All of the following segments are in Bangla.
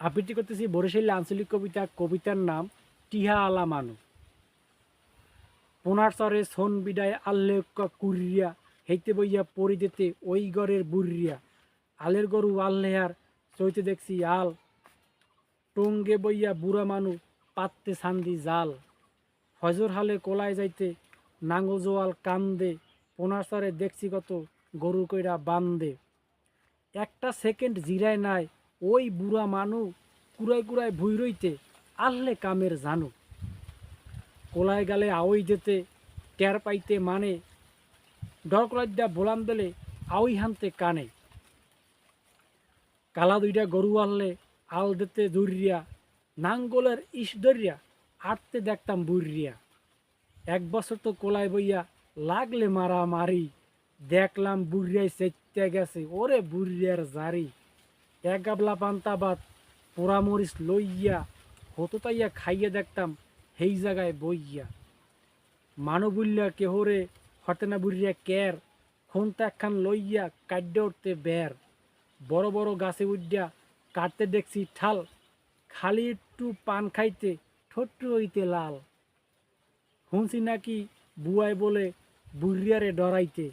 আবৃত্তি করতেছি বরিশালী আঞ্চলিক কবিতা, কবিতার নাম টিহা আলা মানু। পোনার চরে সোন বিদায় আল্লে কুরিয়া, হেইতে বইয়া পরি দিতে ওই গড়ের বুড়িয়া আলের গরু আল্লেহার চইতে দেখছি আল। টঙ্গে বইয়া বুড়া মানু পাততে সান্দি জাল। ফজর হালে কোলায় যাইতে নাঙ্গল জোয়াল কান্দে, পোনার চরে দেখছি কত গরু কইরা বান্দে। একটা সেকেন্ড জিরায় নাই ওই বুড়া মানু কুড়াই কুড়াই ভুই রইতে আল্লে কামের জানু। কোলায় গেলে আওই যেতে টের পাইতে মানে ডরকলাইদা বোলাম দিলে আওই হানতে কানে। কালা দুইটা গরু আনলে আল দিতে দৌড়িয়া নাঙ্গলের ইস দরিয়া আটতে দেখতাম বুড়িয়া এক বছর তো কোলায় বইয়া লাগলে মারা মারি দেখলাম বুড়িয়ায় চেতে গেছে ওরে বুড়িয়ার জারি এক গাবলা পান্তা ভাত, পোড়ামরিচ লইয়া হতো তাইয়া খাইয়ে দেখতাম সেই জায়গায় বইয়া। মানবুল্যা কেহরে হতে না বুড়িয়া কের, খন্তা একখান লইয়া কাড্ডে উঠতে বের। বড় বড় গাছে উঠিয়া কাটতে দেখছি ঠাল, খালি একটু পান খাইতে ঠোঁট্টু হইতে লাল। শুনছি নাকি বুয়াই বলে বুড়িয়ারে ডরাইতে,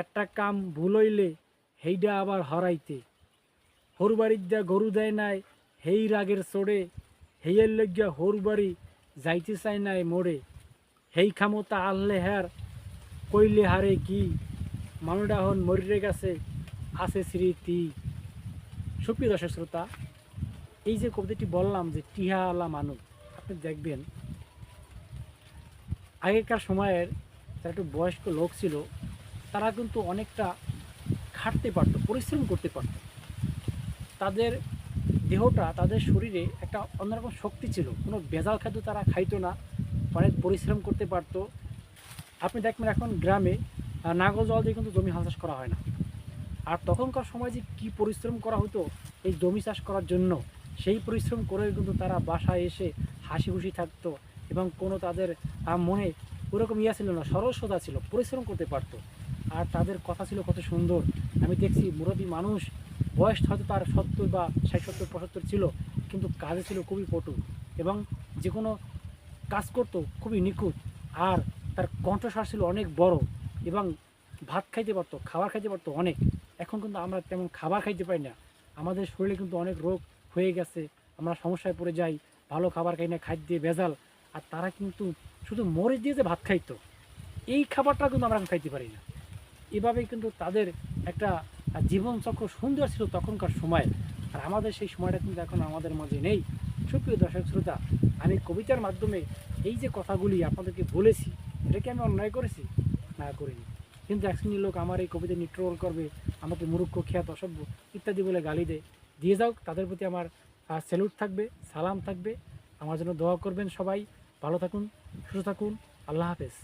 একটা কাম ভুল হইলে হেইডা আবার হরাইতে। হর বাড়ির যা গরু দেয় নাই, হেই রাগের চড়ে হেইয়ের লজ্ঞা হরু বাড়ি যাইতে চাই নাই মোড়ে। হেই খামতা আল্লে হার, কইলে হারে কি? মানুষটা হন মরিরে গেছে, আছে স্মৃতি সুপ্রিয় দর্শক শ্রোতা, এই যে কবিতাটি বললাম যে টিহা আলা মানুষ, আপনি দেখবেন, আগেকার সময়ের যারা একটু বয়স্ক লোক ছিল, তারা কিন্তু অনেকটা খাটতে পারতো, পরিশ্রম করতে পারতো। তাদের দেহটা, তাদের শরীরে একটা অন্যরকম শক্তি ছিল। কোনো ভেজাল খাদ্য তারা খাইতো না, অনেক পরিশ্রম করতে পারতো। আপনি দেখবেন এখন গ্রামে নাগল জল দিয়ে কিন্তু জমি হাল চাষ করা হয় না। আর তখনকার সময় যে কী পরিশ্রম করা হতো, এই জমি চাষ করার জন্য, সেই পরিশ্রম করে কিন্তু তারা বাসায় এসে হাসি খুশি থাকতো এবং কোনো তাদের মনে ওরকম ইয়া ছিল না, সরল সরসতা ছিল, পরিশ্রম করতে পারতো। আর তাদের কথা ছিল কত সুন্দর। আমি দেখছি মুরব্বী মানুষ, বয়স হয়তো তার সত্তর বা ষাট, সত্তর, পঁচাত্তর ছিল, কিন্তু কাজে ছিল খুবই পটু এবং যে কোনো কাজ করতো খুবই নিখুঁত আর তার কণ্ঠস্বর ছিল অনেক বড় এবং ভাত খাইতে পারতো, খাবার খাইতে পারতো অনেক। এখন কিন্তু আমরা তেমন খাবার খাইতে পারি না। আমাদের শরীরে কিন্তু অনেক রোগ হয়ে গেছে, আমরা সমস্যায় পড়ে যাই, ভালো খাবার খাই না, খাদ্যে ভেজাল আর তারা কিন্তু শুধু মরিচ দিয়ে যে ভাত খাইতো, এই খাবারটা কিন্তু আমরা এখন খাইতে পারি না। এভাবেই কিন্তু তাদের একটা জীবনচক্র সুন্দর ছিল তখনকার সময়। আর আমাদের সেই সময়টা কিন্তু এখন আমাদের মাঝে নেই। সুপ্রিয় দর্শক শ্রোতা, আমি কবিতার মাধ্যমে এই যে কথাগুলি আপনাদেরকে বলেছি, এটাকে আমি অন্যায় করেছি? না, করিনি। কিন্তু এক শ্রেণির লোক আমার এই কবিতা নিয়ে ট্রোল করবে, আমাকে মুরুক্ষ, খ্যাত, অসভ্য ইত্যাদি বলে গালি দেয়। দিয়ে যাও, তাদের প্রতি আমার স্যালুট থাকবে, সালাম থাকবে। আমার জন্য দোয়া করবেন সবাই। ভালো থাকুন, সুস্থ থাকুন। আল্লাহ হাফেজ।